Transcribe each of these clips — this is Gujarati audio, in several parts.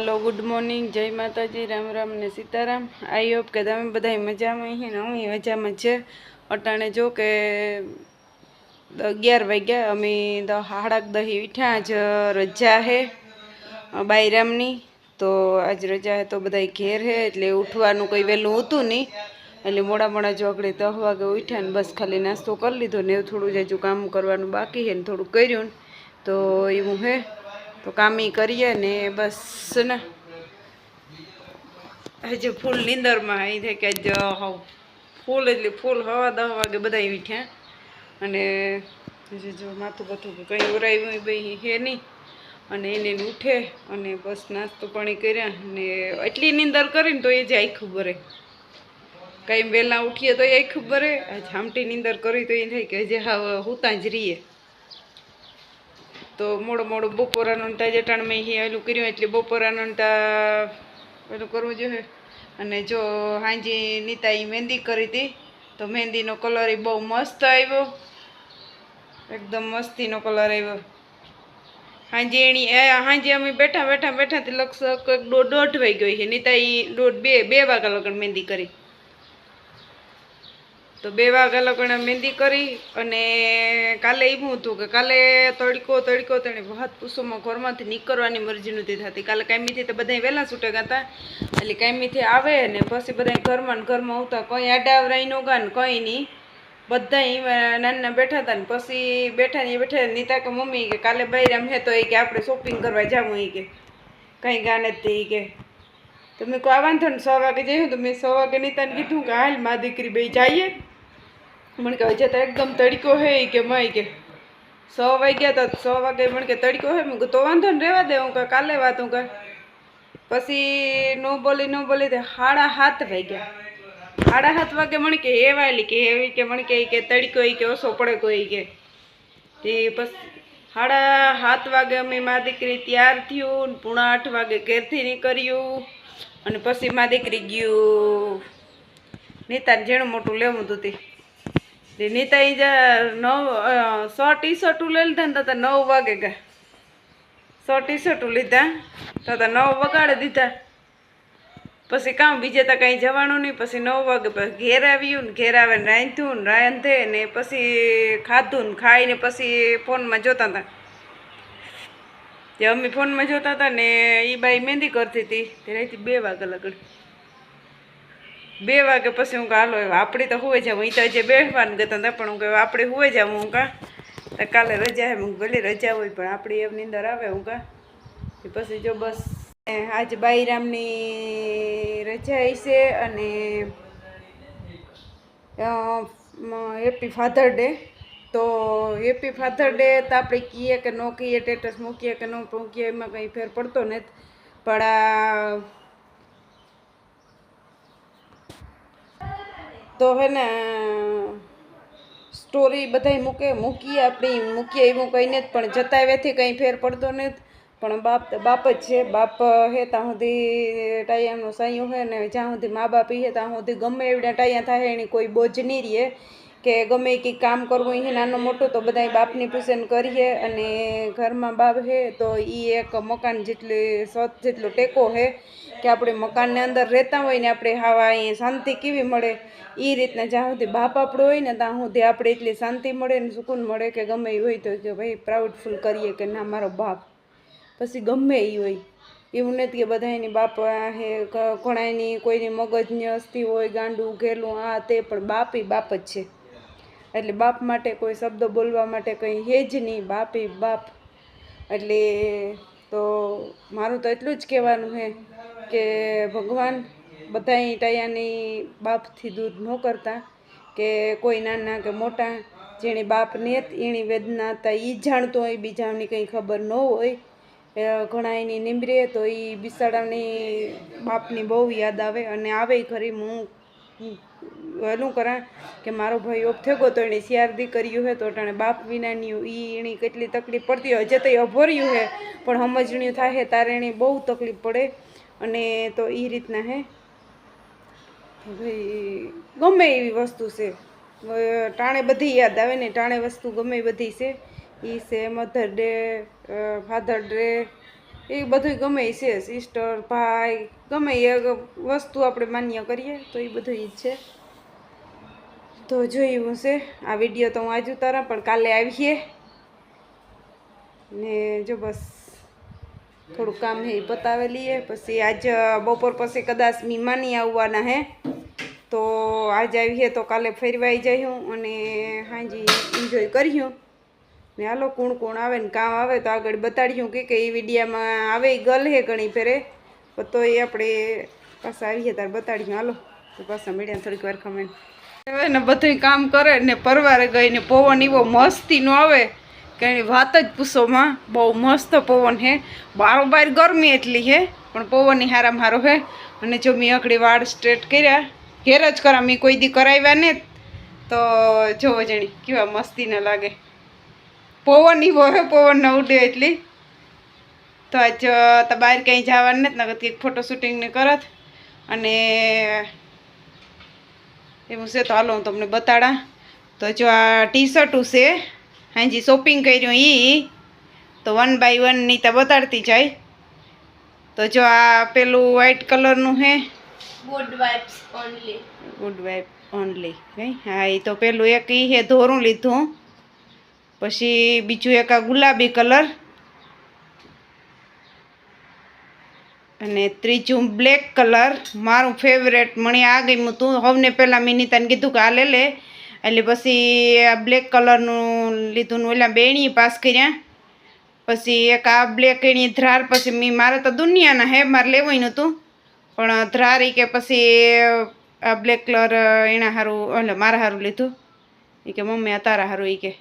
હેલો ગુડ મોર્નિંગ જય માતાજી. રામ રામ ને સીતારામ. આઈ હોપ કે તમે બધા મજામાં અહીં ને હું મજામાં છે. અટાણે જો કે અગિયાર વાગ્યા. અમે હાડાક દહી ઉઠ્યા. આજ રજા હે બાયરામની. તો આજ રજા હે તો બધા ઘેર હે. એટલે ઉઠવાનું કંઈ વહેલું હતું નહીં. એટલે મોડા મોડા જો આપણે દસ વાગે ઉઠ્યા ને બસ ખાલી નાસ્તો કરી લીધો ને એવું થોડું જ હજુ કામ કરવાનું બાકી છે ને થોડું કર્યું ને. તો એવું હે. તો કામી કરીએ ને બસ, ને. હજુ ફૂલ નીંદરમાં એ થાય કે જ હવ ફૂલ એટલે ફૂલ હવા દવા વાગે બધા વીઠ્યા અને હજુ જો માથું બથું કંઈ ઉરાયું ભાઈ હે નહીં. અને એને ઉઠે અને બસ નાસ્તો પાણી કર્યા ને એટલી નીંદર કરીને તો એ જ આખું ભરે કાંઈ વહેલા ઉઠીએ તો એ આખું ભરે આ જામટી નીંદર કરી તો એ થાય કે હજી હા હુતા જ રહીએ. તો મોડો મોડો બપોરાનું તા જટાણમાં હી પેલું કર્યું એટલે બપોરાનું તા પેલું કરવું જોઈએ અને જો હાંજી નીતા ઈ મહેંદી કરી હતી, તો મહેંદીનો કલર એ બહુ મસ્ત આવ્યો. એકદમ મસ્તીનો કલર આવ્યો. હાંજી એની એ હાંજી અમે બેઠા બેઠા બેઠા તે એક દોઢ દોઢ વાગ્યો છે. નીતા એ દોઢ બે બે વાગ્યા લગન મહેંદી કરી. તો બે વાગ્યા લગણ મહેંદી કરી અને કાલે એવું હતું કે કાલે તડકો તડકો તેણે વાત પૂસોમાં ઘરમાંથી નીકળવાની મરજી નથી થતી. કાલે કાયમીથી તો બધા વહેલા છૂટે હતા. એટલે કાયમીથી આવે ને પછી બધા ઘરમાં ઘરમાં આવતા. કંઈ આડાવરાઈ નો ગા ને કંઈ નહીં બધા ઈ નાના બેઠા હતા ને પછી બેઠા ને બેઠા નીતા કે મમ્મી કે કાલે બૈરામ હે તો એ કે આપણે શોપિંગ કરવા જાવું એ કે. કંઈ ગાને જ તે કે. તો મેં કોઈ થયું ને સો વાગે જઈ તો મેં સો વાગે નીતાને કીધું કે હાલ મા દીકરી બે જઈએ. મને કહે હજે તો એકદમ તડકો હે કે મય કે સો વાગ્યા તો સો વાગે મને કે તડકો હે. મેં તો વાંધો ને રહેવા દે, હું કે કાલે વાત હું કે પછી ન બોલી ન બોલી તે સાડા સાત વાગ્યા. સાડા સાત વાગે મને કે એવાયેલી કે એવી કે મને કે કે તડકો એ કે ઓછો પડે કોઈ કે. તે પછી સાડા સાત વાગે અમે મા દીકરી તૈયાર થયું પૂણા આઠ વાગે ઘેરથી નીકળ્યું. અને પછી મા દીકરી ગયું. નીતાને જેણું મોટું લેવું હતું તે. ટી શર્ટું લઈ લીધા ને તો તો નવ વાગે ગયા સો ટી શર્ટું લીધા, તો નવ વગાડે દીધા. પછી કામ, બીજે તો કાંઈ જવાનું નહીં. પછી નવ વાગે પછી ઘેર આવ્યું ને, ઘેર આવે ને રાંધ્યું ને, રાંધે ને પછી ખાધું ને ખાઈને પછી ફોનમાં જોતા હતા. જે અમે ફોનમાં જોતા હતા ને એ બાઈ મહેંદી કરતી હતી. તે રાતી બે વાગે લગડ. બે વાગે પછી હું કાલો હાલો આપણે તો હોવે જાવ અહીં તો જે બેસવાનું ગતા હતા પણ હું કહેવાય આપણે હોવે જાવ હું કા તો કાલે રજા હું. ભલે રજા હોય, પણ આપણી એમની અંદર આવે. હું કા પછી જો બસ આજે આજ બાઈરામની રજા હશે અને હેપી ફાધર ડે તો હેપી ફાધર ડે તો આપણે કહીએ કે ન કહીએ ટેટસ મૂકીએ કે ન મૂકીએ, એમાં કંઈ ફેર પડતો નથી. પણ આ તો હે ને સ્ટોરી બધાય મૂકે, મૂકીએ આપણી, મૂકીએ એવું કંઈ જ પણ જતાવ્યાથી કંઈ ફેર પડતો નથી. પણ બાપ બાપ જ છે, બાપ હે ત્યાં સુધી ટાયાનો સાયું હે ને જ્યાં સુધી મા બાપ હે ત્યાં સુધી ગમે એવડા ટાયા થાય એની કોઈ બોજ નહીં રહે. કે ગમે કંઈ કામ કરવું એ નાનું મોટું, તો બધાય બાપની પસંદ કરીએ અને ઘરમાં બાપ હે, તો એ એક મકાન જેટલી સત જેટલો ટેકો હે કે આપણે મકાનની અંદર રહેતા હોય ને આપણે હવા અહીંયા શાંતિ કેવી મળે. એ રીતના જ્યાં સુધી બાપ આપણો હોય ને, ત્યાં સુધી આપણે એટલી શાંતિ મળે ને સુકૂન મળે કે ગમે એ હોય તો કે ભાઈ પ્રાઉડફુલ કરીએ કે ના, મારો બાપ. પછી ગમે એ હોય. એવું નથી કે બધા એની બાપ હે ઘણાની કોઈની મગજની અસ્થિ હોય, ગાંડું, ઘેલું, આ, તે, પણ બાપ એ બાપ જ છે. એટલે બાપ માટે કોઈ શબ્દ બોલવા માટે કંઈ હે જ નહીં, બાપ એ બાપ. એટલે તો મારું તો એટલું જ કહેવાનું છે કે ભગવાન બધાય ટાયાની બાપથી દૂર ન કરતા કે કોઈ નાના કે મોટા, જેણે બાપ નેત એની વેદના હતા એ જાણતો હોય, બીજાની કંઈ ખબર ન હોય ઘણા એની નિમરે તો એ બિસાડાની બાપની બહુ યાદ આવે અને આવે ખરી. હું વહેલું કરા કે મારો ભાઈ ઓફ થયો તો એણે સિયારદી કર્યું હે તો ટાણે બાપ વિનાની એ એની કેટલી તકલીફ પડતી હોય. હજે તો અભર્યું હે, પણ સમજણ્યું થાય તારે એની બહુ તકલીફ પડે. અને તો એ રીતના હે. ભાઈ, ગમે એવી વસ્તુ છે. ટાણે બધી યાદ આવે ને, ટાણે વસ્તુ ગમે બધી છે. એ છે મધર ડે ફાધર ડે એ બધું ગમે છે. સિસ્ટર ભાઈ, ગમે એ વસ્તુ આપણે માન્ય કરીએ તો એ બધું ઈ જ છે. તો જોયું છે આ વીડિયો તો હું આજ ઉતારા, પણ કાલે આવીએ. ને જો બસ થોડું કામ હે એ પતાવી લઈએ. પછી આજ બપોર પછી કદાચ મીમાની આવવાના હે. તો આજ આવીએ તો કાલે ફેરવાઈ જઈશું અને હાજી એન્જોય કર્યું ને હાલો, કોણ કોણ આવે ને કામ આવે તો આગળ બતાડ્યું કે કઈ વિડીયામાં આવે ગલ હે ઘણી ફેરે. તો એ આપણે પાછા આવીએ ત્યારે બતાડ્યું હાલો, તો પાછા મીડિયા થોડીક વાર ખમેન. હવે ને બધું કામ કરે ને પરવારે ગઈ ને પવન એવો મસ્તીનો આવે. કે વાત જ પૂછોમાં બહુ મસ્ત પવન હે. બારોબાર ગરમી એટલી હે, પણ પવનની હારામાં હારો હે. અને જો મેં અકડી વાળ સ્ટ્રેટ કર્યા, ઘેર જ કરા મેં કોઈ દી કરાવ્યા ને તો જોવો જણી, કેવા મસ્તીના લાગે. પવન નહીં હે પવન ન ઉડે એટલી. તો આજ તો બહાર ક્યાંય જવાનું નથી નગર કંઈક ફોટો શૂટિંગ ને કરત. અને એવું છે તો હાલો હું તમને બતાડા. તો જો આ ટી શર્ટું છે હાજી શોપિંગ કર્યું એ તો વન બાય વનની તો બતાડતી જાય. તો જો આ પેલું વ્હાઈટ કલરનું હે. Good vibes only good vibe only હા એ તો પેલું એક ઈ હે ધોરું લીધું. પછી બીજું એક આ ગુલાબી કલર. અને ત્રીજું બ્લેક કલર. મારું ફેવરેટ મને આ ગમ્યું હતું હવને પહેલાં મેં નીતાને કીધું કે આ લે. લે એટલે પછી આ બ્લેક કલરનું લીધું ઓલા બેણી પાસ કર્યા. પછી એક આ બ્લેક એની ધ્રાર પછી મેં મારે તો દુનિયાના હે, મારે લેવું નહોતું. પણ ધ્રાર એ કે પછી આ બ્લેક કલર એના સારું એટલે મારા સારું લીધું. એ કે મમ્મી આ તારા સારું એ કે.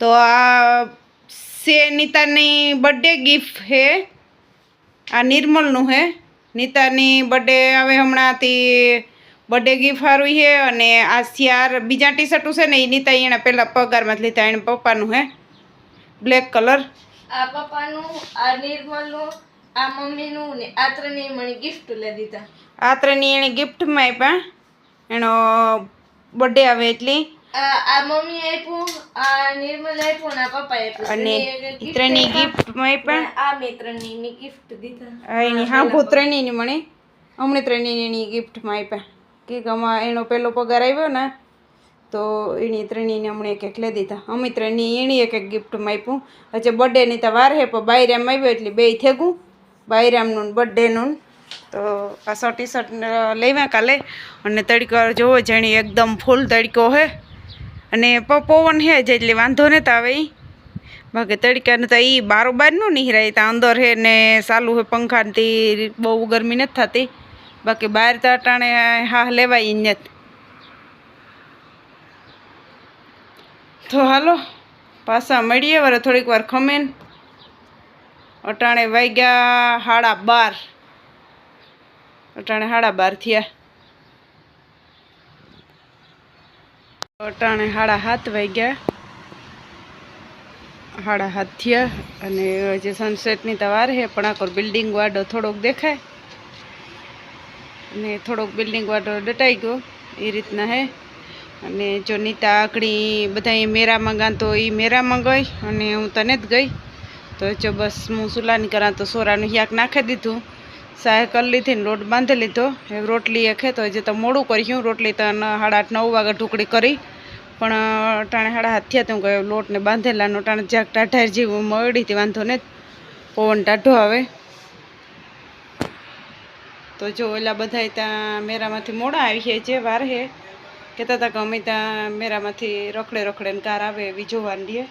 તો આ સે નીતાની બર્થડે ગિફ્ટ હે. આ નિર્મલનું હે. નીતાની બર્થડે હવે હમણાંથી બર્થડે ગિફ્ટ સારું છે અને આ શિયાર બીજા ટી શર્ટું છે ને એ નીતા એણે પહેલાં પગારમાં જ લીધા એને પપ્પાનું હે. બ્લેક કલર આ પપ્પાનું આ નિર્મલનું આ મમ્મીનું ને આ ત્રણેય મને ગિફ્ટ લઈ દીધા. આ એણે ગિફ્ટમાં આપ્યા. એનો બર્થડે આવે એટલી. આ મમ્મી આપ્યું આ નિર્મલ આપ્યું ને પપ્પા આપ્યું. અને ત્રણેય આ મિત્રની gift દીધા. એની હાંભો ત્રણેયની મને. હમણે ત્રણેયની એની ગિફ્ટમાં આપ્યા. કે આમાં એનો પહેલો પગાર આવ્યો ને તો એની ત્રણેયને હમણાં એક એક લઈ દીધા. અમે ત્રણેય એની એક એક ગિફ્ટમાં આપ્યું. હજી બર્થડેની તો વાર હે પણ બાયરામ આવ્યો એટલે બે થેગું બાયરામનું ને બર્થડેનું તો આ શર્ટ ટી શર્ટ લેવા કાલે. અને તડકો જોવો જાણી એકદમ ફૂલ તડકો હે. અને પવન હે જ એટલે વાંધો નતા આવે ઈ બાકી તડકાનું તો એ બારોબારનું નહીં નિહરાય ત્યાં અંદર હે ને ચાલુ હે પંખાથી બહુ ગરમી નથી થતી. બાકી બહાર તો અટાણે હા લેવાય નથી તો હાલો, પાછા મળીએ વરે, થોડીક વાર ખમેન અટાણે વાગ્યા સાડા બાર. અટાણે સાડા બાર થયા. અટાણે સાડા સાત વાગ્યા. સાડા હાથ થયા અને જે સનસેટની તવાર વાર છે, પણ આખો બિલ્ડિંગ વાડો થોડોક દેખાય. અને થોડોક બિલ્ડિંગ વાડો ડટાઈ ગયો, એ રીતના હે. અને જો નીતા આકડી બધા મેરામાં ગાં તો એ મેરામાં ગઈ અને હું તને જ ગઈ. તો જો બસ હું સુલાની કરા તો સોરાનું યાક નાખી દીધું. સાહે કરી લીધી ને રોટ બાંધી લીધો. રોટલી એ ખેતો, હજી તો મોડું કર્યું. રોટલી તો સાડા આઠ, નવ વાગે ઢુકડી કરી. પણ ટાણે સાડા હાથ થયા તો હું લોટને બાંધેલાનો ટાણે જ્યાંક ટાઢાર જેવું મળી હતી, વાંધો ને પવન ટાઢો આવે. તો જો, ઓલા બધા ત્યાં મેરામાંથી મોડા આવી છે, જે વાર હે કહેતા હતા કે અમે ત્યાં મેરામાંથી રખડે રખડે ને કાર આવે એવી જોવાની રહીએ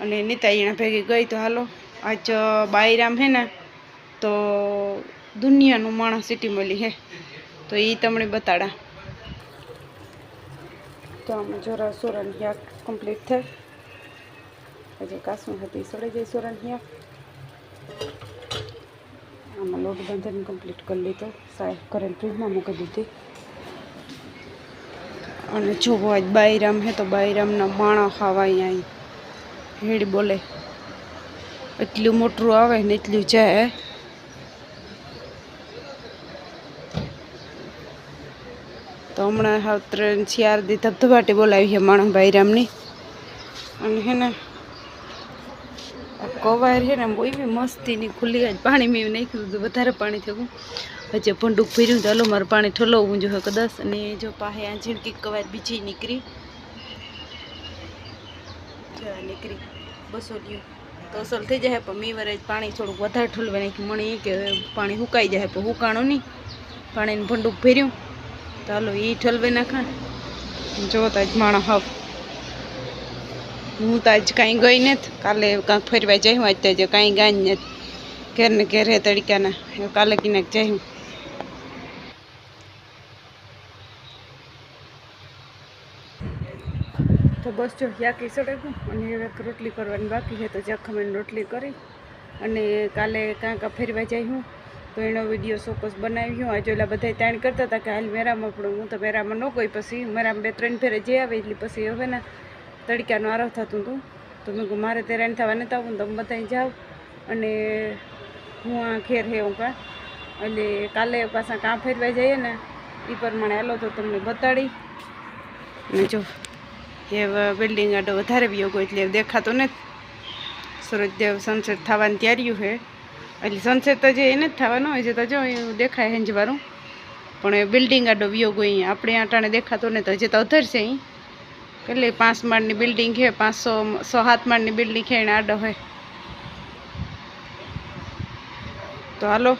અને નીતા એણે ભેગી ગઈ તો હાલો, આજ બાયરામ હે ને, તો દુનિયાનું માણસ સિટી મળી હે. તો એ તમને બતાડા. તો આમાં જરા સોરન યાક કમ્પ્લીટ થાય. હજી કાસું હતી સડે જાય સોરન યાક આમાં લોટ બાંધીને કમ્પ્લીટ કરી લીધો. સાહેબ કરેલ ફ્રીજમાં મૂકી દીધી. અને જોવો આજ બાયરામ હે તો બાયરામના માણા ખાવા અહીંયા હેડ બોલે, એટલું મોટું આવે ને એટલું જાય. તો હમણાં હાવ ત્રણ, ચાર દી ધબધબાટી બોલાવી છે માણસ રામની અને હે ને, આ કવાર છે ને આમ એવી મસ્તીની ખુલ્લી જ પાણી મેં નાખ્યું હતું, વધારે પાણી થયું પછી ભંડુક ભર્યું તો હાલો મારે પાણી ઠલવવું જોઈએ કદાચ. અને જો પાસે આ ઝીણકી કવાર બીજી નીકળી. નીકળી. બસો તો અસલ થઈ જાય પણ મેં વરે પાણી થોડુંક વધારે ઠલવા નાખ્યું. મને કે પાણી સુકાઈ જાય પણ હુકાણું નહીં. પાણીનું ભંડુક ભર્યું. હાલો એ ઠલવાઈ નાખા. જો તાજ માણા હવ. હું તો આજ કાંઈ ગઈ નથી. કાલે કાંઈક ફરવા જઈ આજ તો કાંઈ ગાય નથી. ઘેર ને ઘેર તડકાના કાલે કિનાક જઈ તો બસ જો, યાકી સડેગું અને હવે રોટલી કરવાની બાકી છે, તો જખમીને રોટલી કરી. અને કાલે કાં કાં ફેરવા જાય હું તો એનો વીડિયો ચોક્કસ બનાવ્યો આજે ઓલા બધા તાણ કરતા હતા કે હાલ મેરામાં પણ હું તો મેરામાં ન ગઈ પછી. મેરામાં બે ત્રણ ફેરે જે આવે એટલે પછી હવે ને તડકાનો આરો થતું હતું. તો મેં કહું મારે તે રાણ થવા નતા આવું તમે બધા જાઓ. અને હું આ ઘેર હે હું કાં. એટલે કાલે પાછા કાં ફેરવા જઈએ ને એ પ્રમાણે હાલો તો તમને બતાડી. ને જો એ બિલ્ડિંગ આડો વધારે વિયોગો એટલે દેખાતો નથી. સૂરજદેવ સનસેટ થવાની તૈયારીઓ છે. એટલે સનસેટ તો જે એને જ થવાનો હોય છે તો જો દેખાય હેંજવાળું પણ એ બિલ્ડિંગ આડો વિયોગ અહીં. આપણે આટાણે દેખાતો ને તો હજી તો અધર છે અહીં. કેટલી પાંચ માળની બિલ્ડિંગ છે પાંચસો સો સાત માળની બિલ્ડિંગ છે, એને આડો હોય. તો હાલો,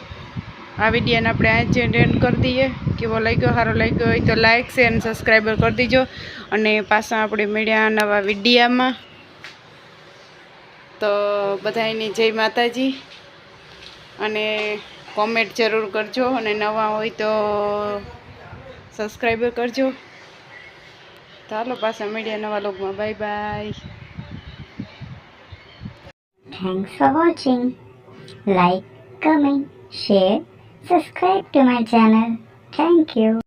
આ વિડીયોને આપણે આ જ એન્ડ કરી દઈએ. કેવો લાગ્યો? સારો લાગ્યો હોય તો લાઈક શેર અને સબસ્ક્રાઈબર કરી દીજો. અને પાછા આપણે મળ્યા નવા વિડીયામાં. તો બધાની જય માતાજી. અને કોમેન્ટ જરૂર કરજો અને નવા હોય તો સબસ્ક્રાઈબર કરજો હાલો પાછા મળ્યા નવા લોગમાં bye bye Thanks for watching. Like, comment, share, subscribe to my channel. Thank you.